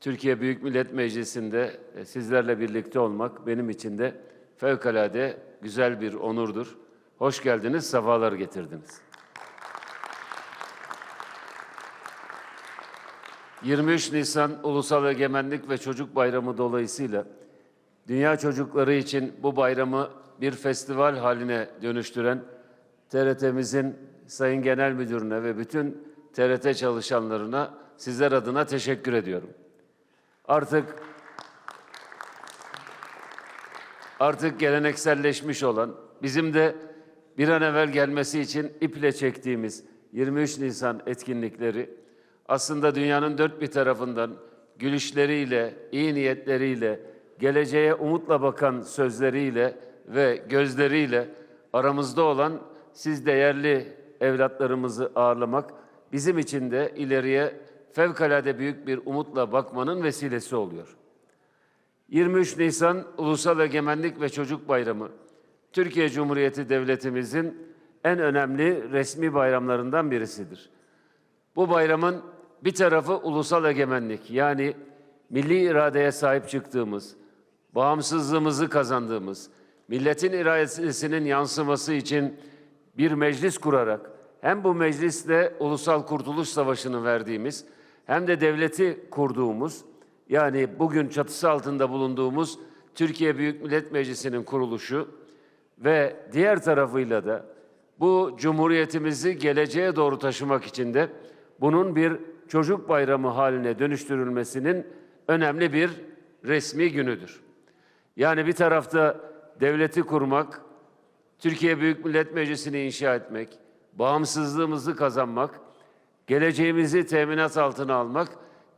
Türkiye Büyük Millet Meclisi'nde e, sizlerle birlikte olmak benim için de fevkalade güzel bir onurdur. Hoş geldiniz, sefalar getirdiniz. 23 Nisan Ulusal Egemenlik ve Çocuk Bayramı dolayısıyla dünya çocukları için bu bayramı bir festival haline dönüştüren TRT'mizin Sayın Genel Müdürüne ve bütün TRT çalışanlarına sizler adına teşekkür ediyorum. Artık artık gelenekselleşmiş olan, bizim de bir an evvel gelmesi için iple çektiğimiz 23 Nisan etkinlikleri aslında dünyanın dört bir tarafından gülüşleriyle, iyi niyetleriyle, geleceğe umutla bakan sözleriyle ve gözleriyle aramızda olan siz değerli evlatlarımızı ağırlamak bizim için de ileriye fevkalade büyük bir umutla bakmanın vesilesi oluyor. 23 Nisan Ulusal Egemenlik ve Çocuk Bayramı, Türkiye Cumhuriyeti Devletimizin en önemli resmi bayramlarından birisidir. Bu bayramın bir tarafı ulusal egemenlik yani milli iradeye sahip çıktığımız, bağımsızlığımızı kazandığımız, milletin iradesinin yansıması için bir meclis kurarak hem bu meclisle Ulusal Kurtuluş Savaşı'nı verdiğimiz hem de devleti kurduğumuz yani bugün çatısı altında bulunduğumuz Türkiye Büyük Millet Meclisi'nin kuruluşu ve diğer tarafıyla da bu cumhuriyetimizi geleceğe doğru taşımak için de bunun bir çocuk bayramı haline dönüştürülmesinin önemli bir resmi günüdür. Yani bir tarafta devleti kurmak, Türkiye Büyük Millet Meclisi'ni inşa etmek, bağımsızlığımızı kazanmak, geleceğimizi teminat altına almak,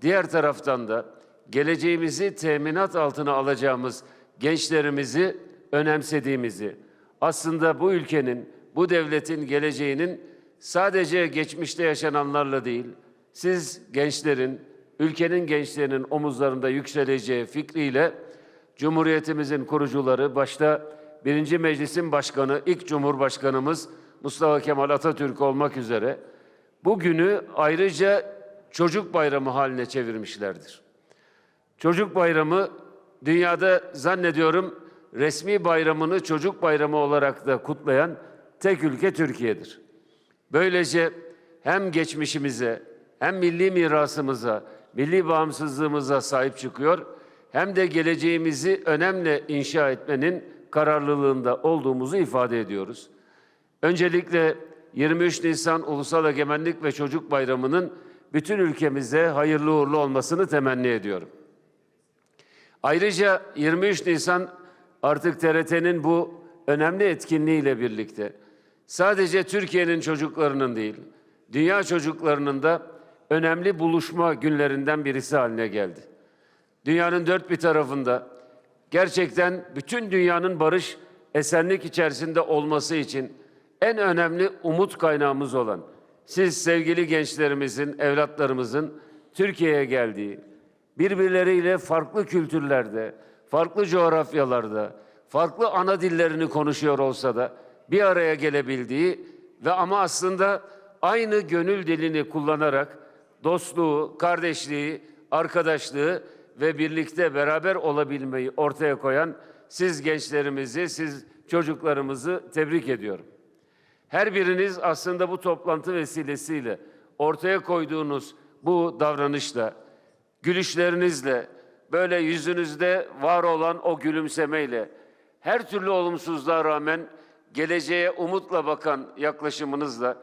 diğer taraftan da geleceğimizi teminat altına alacağımız gençlerimizi önemsediğimizi, aslında bu ülkenin, bu devletin geleceğinin sadece geçmişte yaşananlarla değil, siz gençlerin, ülkenin gençlerinin omuzlarında yükseleceği fikriyle Cumhuriyetimizin kurucuları başta birinci meclisin başkanı, ilk cumhurbaşkanımız Mustafa Kemal Atatürk olmak üzere bu günü ayrıca çocuk bayramı haline çevirmişlerdir. Çocuk bayramı dünyada zannediyorum resmi bayramını çocuk bayramı olarak da kutlayan tek ülke Türkiye'dir. Böylece hem geçmişimize hem milli mirasımıza, milli bağımsızlığımıza sahip çıkıyor hem de geleceğimizi önemli inşa etmenin kararlılığında olduğumuzu ifade ediyoruz. Öncelikle 23 Nisan Ulusal Egemenlik ve Çocuk Bayramı'nın bütün ülkemize hayırlı uğurlu olmasını temenni ediyorum. Ayrıca 23 Nisan artık TRT'nin bu önemli etkinliğiyle birlikte sadece Türkiye'nin çocuklarının değil, dünya çocuklarının da önemli buluşma günlerinden birisi haline geldi. Dünyanın dört bir tarafında gerçekten bütün dünyanın barış, esenlik içerisinde olması için en önemli umut kaynağımız olan siz sevgili gençlerimizin, evlatlarımızın Türkiye'ye geldiği, birbirleriyle farklı kültürlerde, farklı coğrafyalarda, farklı ana dillerini konuşuyor olsa da bir araya gelebildiği ve ama aslında aynı gönül dilini kullanarak dostluğu, kardeşliği, arkadaşlığı ve birlikte beraber olabilmeyi ortaya koyan siz gençlerimizi, siz çocuklarımızı tebrik ediyorum. Her biriniz aslında bu toplantı vesilesiyle ortaya koyduğunuz bu davranışla, gülüşlerinizle, böyle yüzünüzde var olan o gülümsemeyle, her türlü olumsuzluğa rağmen geleceğe umutla bakan yaklaşımınızla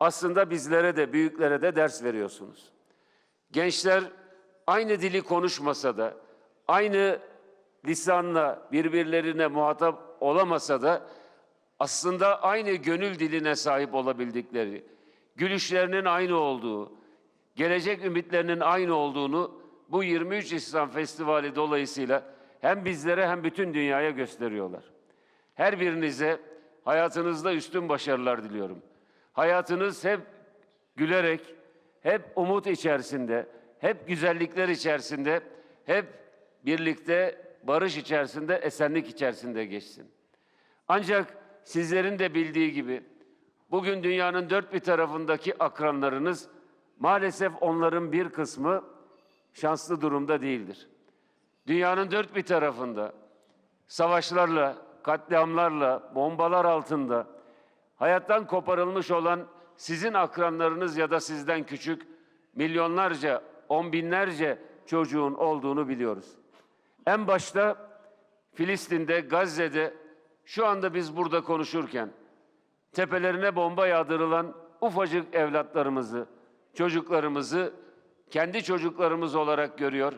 aslında bizlere de büyüklere de ders veriyorsunuz. Gençler aynı dili konuşmasa da, aynı lisanla birbirlerine muhatap olamasa da aslında aynı gönül diline sahip olabildikleri, gülüşlerinin aynı olduğu, gelecek ümitlerinin aynı olduğunu bu 23 İslam Festivali dolayısıyla hem bizlere hem bütün dünyaya gösteriyorlar. Her birinize hayatınızda üstün başarılar diliyorum. Hayatınız hep gülerek, hep umut içerisinde, hep güzellikler içerisinde, hep birlikte barış içerisinde, esenlik içerisinde geçsin. Ancak sizlerin de bildiği gibi bugün dünyanın dört bir tarafındaki akranlarınız maalesef onların bir kısmı şanslı durumda değildir. Dünyanın dört bir tarafında savaşlarla, katliamlarla, bombalar altında hayattan koparılmış olan sizin akranlarınız ya da sizden küçük milyonlarca, on binlerce çocuğun olduğunu biliyoruz. En başta Filistin'de, Gazze'de şu anda biz burada konuşurken tepelerine bomba yağdırılan ufacık evlatlarımızı, çocuklarımızı kendi çocuklarımız olarak görüyor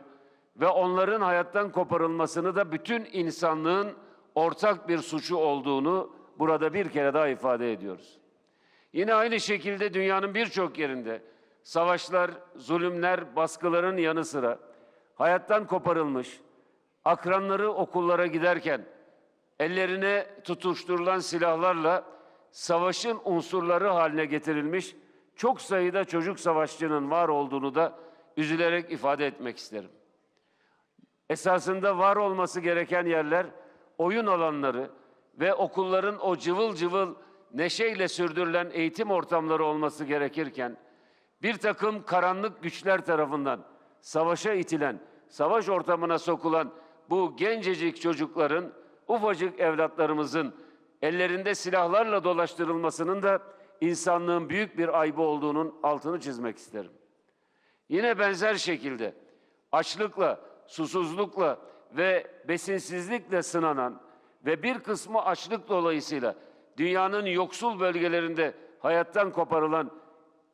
ve onların hayattan koparılmasını da bütün insanlığın ortak bir suçu olduğunu burada bir kere daha ifade ediyoruz. Yine aynı şekilde dünyanın birçok yerinde savaşlar, zulümler, baskıların yanı sıra hayattan koparılmış, akranları okullara giderken ellerine tutuşturulan silahlarla savaşın unsurları haline getirilmiş çok sayıda çocuk savaşçının var olduğunu da üzülerek ifade etmek isterim. Esasında var olması gereken yerler oyun alanları ve okulların o cıvıl cıvıl neşeyle sürdürülen eğitim ortamları olması gerekirken bir takım karanlık güçler tarafından savaşa itilen, savaş ortamına sokulan bu gencecik çocukların, ufacık evlatlarımızın ellerinde silahlarla dolaştırılmasının da insanlığın büyük bir ayıbı olduğunun altını çizmek isterim. Yine benzer şekilde açlıkla, susuzlukla ve besinsizlikle sınanan ve bir kısmı açlık dolayısıyla dünyanın yoksul bölgelerinde hayattan koparılan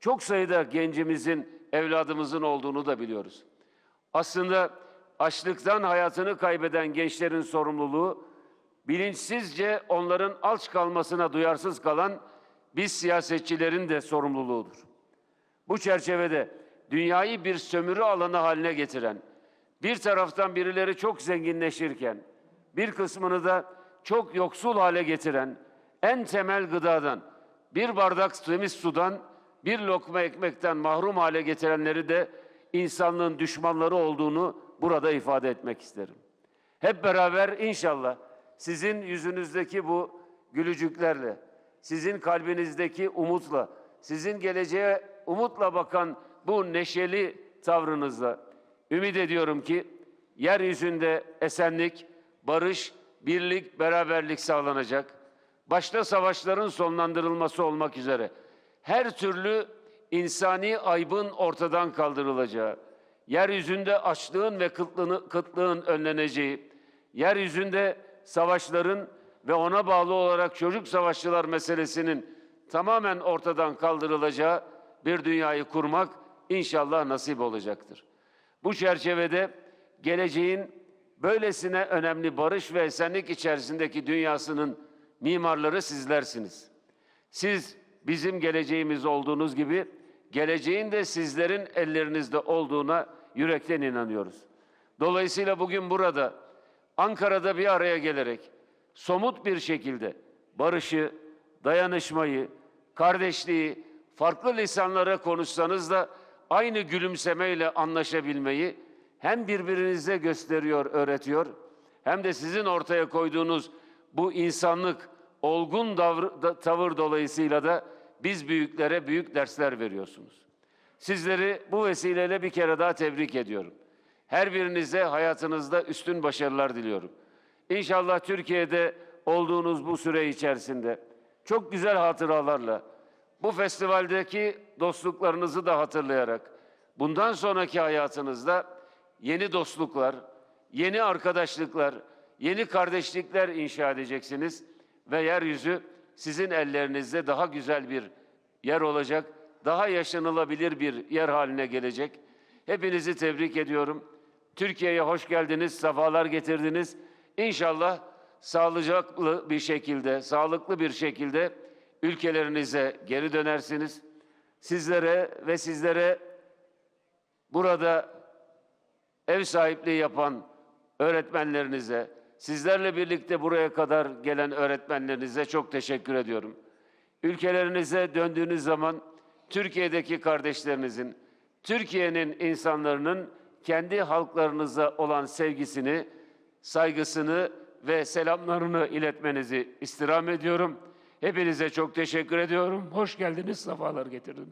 çok sayıda gencimizin, evladımızın olduğunu da biliyoruz. Aslında açlıktan hayatını kaybeden gençlerin sorumluluğu bilinçsizce onların aç kalmasına duyarsız kalan biz siyasetçilerin de sorumluluğudur. Bu çerçevede dünyayı bir sömürü alanı haline getiren, bir taraftan birileri çok zenginleşirken, bir kısmını da çok yoksul hale getiren, en temel gıdadan, bir bardak temiz sudan, bir lokma ekmekten mahrum hale getirenleri de insanlığın düşmanları olduğunu burada ifade etmek isterim. Hep beraber inşallah sizin yüzünüzdeki bu gülücüklerle, sizin kalbinizdeki umutla, sizin geleceğe umutla bakan bu neşeli tavrınızla ümit ediyorum ki yeryüzünde esenlik, barış, birlik, beraberlik sağlanacak. Başta savaşların sonlandırılması olmak üzere her türlü insani aybın ortadan kaldırılacağı, yeryüzünde açlığın ve kıtlığın, kıtlığın önleneceği, yeryüzünde savaşların ve ona bağlı olarak çocuk savaşçılar meselesinin tamamen ortadan kaldırılacağı bir dünyayı kurmak inşallah nasip olacaktır. Bu çerçevede geleceğin böylesine önemli barış ve esenlik içerisindeki dünyasının mimarları sizlersiniz. Siz bizim geleceğimiz olduğunuz gibi geleceğin de sizlerin ellerinizde olduğuna yürekten inanıyoruz. Dolayısıyla bugün burada Ankara'da bir araya gelerek somut bir şekilde barışı, dayanışmayı, kardeşliği farklı lisanlara konuşsanız da aynı gülümsemeyle anlaşabilmeyi hem birbirinize gösteriyor, öğretiyor hem de sizin ortaya koyduğunuz bu insanlık, olgun davr- da- tavır dolayısıyla da biz büyüklere büyük dersler veriyorsunuz. Sizleri bu vesileyle bir kere daha tebrik ediyorum. Her birinize hayatınızda üstün başarılar diliyorum. İnşallah Türkiye'de olduğunuz bu süre içerisinde çok güzel hatıralarla bu festivaldeki dostluklarınızı da hatırlayarak bundan sonraki hayatınızda yeni dostluklar, yeni arkadaşlıklar, yeni kardeşlikler inşa edeceksiniz ve yeryüzü sizin ellerinizde daha güzel bir yer olacak, daha yaşanılabilir bir yer haline gelecek. Hepinizi tebrik ediyorum. Türkiye'ye hoş geldiniz, sefalar getirdiniz. İnşallah sağlıcaklı bir şekilde, sağlıklı bir şekilde ülkelerinize geri dönersiniz. Sizlere ve sizlere burada ev sahipliği yapan öğretmenlerinize, sizlerle birlikte buraya kadar gelen öğretmenlerinize çok teşekkür ediyorum. Ülkelerinize döndüğünüz zaman Türkiye'deki kardeşlerinizin, Türkiye'nin insanların kendi halklarınıza olan sevgisini, saygısını ve selamlarını iletmenizi istirham ediyorum. Hepinize çok teşekkür ediyorum. Hoş geldiniz, sefalar getirdiniz.